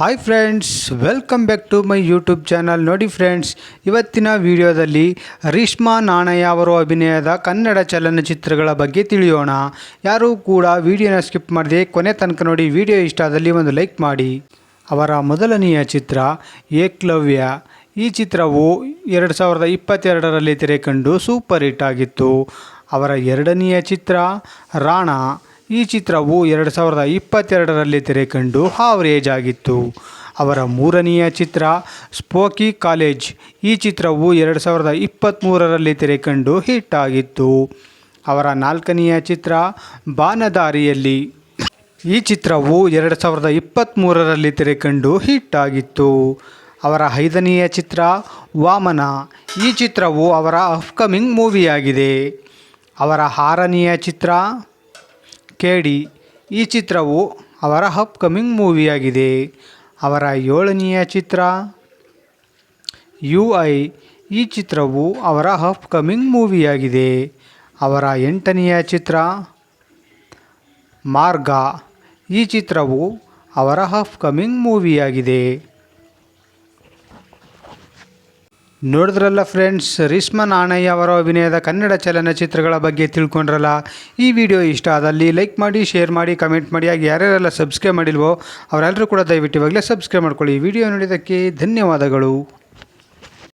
Hi friends welcome back to my YouTube channel ನೋಡಿ friends ಇವತ್ತಿನ ವಿಡಿಯೋದಲ್ಲಿ ರೀಷ್ಮಾ ನಾಣಯ್ಯ ಅವರು ಅಭಿನಯದ ಕನ್ನಡ ಚಲನಚಿತ್ರಗಳ ಬಗ್ಗೆ ತಿಳಿಯೋಣ. ಯಾರೂ ಕೂಡ ವಿಡಿಯೋನ ಸ್ಕಿಪ್ ಮಾಡದೆ ಕೊನೆ ತನಕ ನೋಡಿ ವಿಡಿಯೋ ಇಷ್ಟ ಆದಲ್ಲಿ ಒಂದು ಲೈಕ್ ಮಾಡಿ. ಅವರ ಮೊದಲನೆಯ ಚಿತ್ರ ಏಕ್ಲವ್ಯ. ಈ ಚಿತ್ರವು ಎರಡು ಸಾವಿರದ ಇಪ್ಪತ್ತೆರಡರಲ್ಲಿ ತೆರೆಕಂಡು ಸೂಪರ್ ಹಿಟ್ ಆಗಿತ್ತು. ಅವರ ಎರಡನೆಯ ಚಿತ್ರ ರಾಣ. ಈ ಚಿತ್ರವು ಎರಡು ಸಾವಿರದ ಇಪ್ಪತ್ತೆರಡರಲ್ಲಿ ತೆರೆಕಂಡು ಹಾವರೇಜ್ ಆಗಿತ್ತು. ಅವರ ಮೂರನೆಯ ಚಿತ್ರ ಸ್ಪೋಕಿ ಕಾಲೇಜ್. ಈ ಚಿತ್ರವು ಎರಡು ಸಾವಿರದ ಇಪ್ಪತ್ತ್ಮೂರರಲ್ಲಿ ತೆರೆಕಂಡು ಹಿಟ್ ಆಗಿತ್ತು. ಅವರ ನಾಲ್ಕನೆಯ ಚಿತ್ರ ಬಾನದಾರಿಯಲ್ಲಿ. ಈ ಚಿತ್ರವು ಎರಡು ಸಾವಿರದ ಇಪ್ಪತ್ತ್ಮೂರರಲ್ಲಿ ತೆರೆಕಂಡು ಹಿಟ್ ಆಗಿತ್ತು. ಅವರ ಐದನೆಯ ಚಿತ್ರ ವಾಮನ. ಈ ಚಿತ್ರವು ಅವರ ಅಪ್ಕಮಿಂಗ್ ಮೂವಿಯಾಗಿದೆ. ಅವರ ಆರನೆಯ ಚಿತ್ರ ಕೇಡಿ ಈ ಚಿತ್ರವು ಅವರ ಅಪ್ಕಮಿಂಗ್ ಮೂವಿಯಾಗಿದೆ ಅವರ ಏಳನೆಯ ಚಿತ್ರ ಯು ಐ ಈ ಚಿತ್ರವು ಅವರ ಅಪ್ಕಮಿಂಗ್ ಮೂವಿಯಾಗಿದೆ ಅವರ ಎಂಟನೆಯ ಚಿತ್ರ, ಮಾರ್ಗ. ಈ ಚಿತ್ರವು ಅವರ ಅಪ್ಕಮಿಂಗ್ ಮೂವಿಯಾಗಿದೆ ನೋಡಿದ್ರಲ್ಲ ಫ್ರೆಂಡ್ಸ್ ರಿಷ್ಮಾ ನಾಣಯ್ಯ ಅವರ ಅಭಿನಯದ ಕನ್ನಡ ಚಲನಚಿತ್ರಗಳ ಬಗ್ಗೆ ತಿಳ್ಕೊಂಡ್ರಲ್ಲ? ಈ ವಿಡಿಯೋ ಇಷ್ಟ ಆದಲ್ಲಿ ಲೈಕ್ ಮಾಡಿ ಶೇರ್ ಮಾಡಿ ಕಮೆಂಟ್ ಮಾಡಿ, ಹಾಗೆ ಯಾರ್ಯಾರೆಲ್ಲ ಸಬ್ಸ್ಕ್ರೈಬ್ ಮಾಡಿಲ್ವೋ ಅವರೆಲ್ಲರೂ ಕೂಡ ದಯವಿಟ್ಟು ಇವಾಗಲೇ ಸಬ್ಸ್ಕ್ರೈಬ್ ಮಾಡ್ಕೊಳ್ಳಿ. ವಿಡಿಯೋ ನೋಡಿದ್ದಕ್ಕೆ ಧನ್ಯವಾದಗಳು.